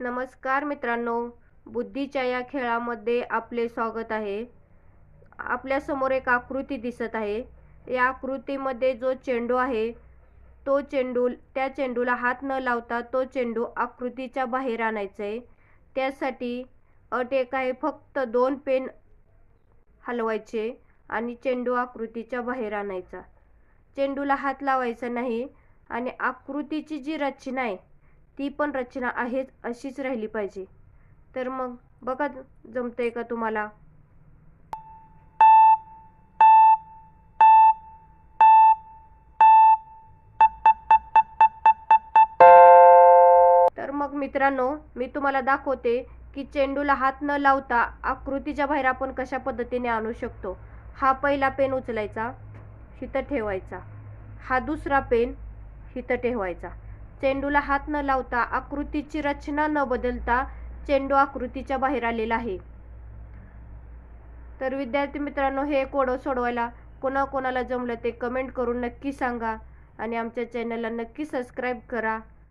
नमस्कार मित्रांनो बुद्धीच्या या खेळामध्ये आपले स्वागत आहे. आपल्यासमोर एक आकृती दिसत आहे. या आकृतीमध्ये जो चेंडू आहे तो चेंडू त्या चेंडूला हात न लावता तो चेंडू आकृतीच्या बाहेर आणायचा आहे त्यासाठी अट एक आहे फक्त दोन पेन हलवायचे आणि चेंडू आकृतीच्या बाहेर आणायचा. चेंडूला हात लावायचा नाही आणि आकृतीची जी रचना आहे ती पण रचना आहेच अशीच राहिली पाहिजे. तर मग बघा जमतंय का तुम्हाला? तर मग मित्रांनो मी तुम्हाला दाखवते की चेंडूला हात न लावता आकृतीच्या बाहेर आपण कशा पद्धतीने आणू शकतो. हा पहिला पेन उचलायचा हिथं ठेवायचा. हा दुसरा पेन हिथं ठेवायचा. चेंडूला हात न लावता आकृतीची रचना न बदलता चेंडू आकृतीच्या बाहेर आलेला आहे. तर विद्यार्थी मित्रांनो हे कोडं सोडवायला कोणाकोणाला जमलं ते कमेंट करून नक्की सांगा आणि आमच्या चॅनलला नक्की सबस्क्राईब करा.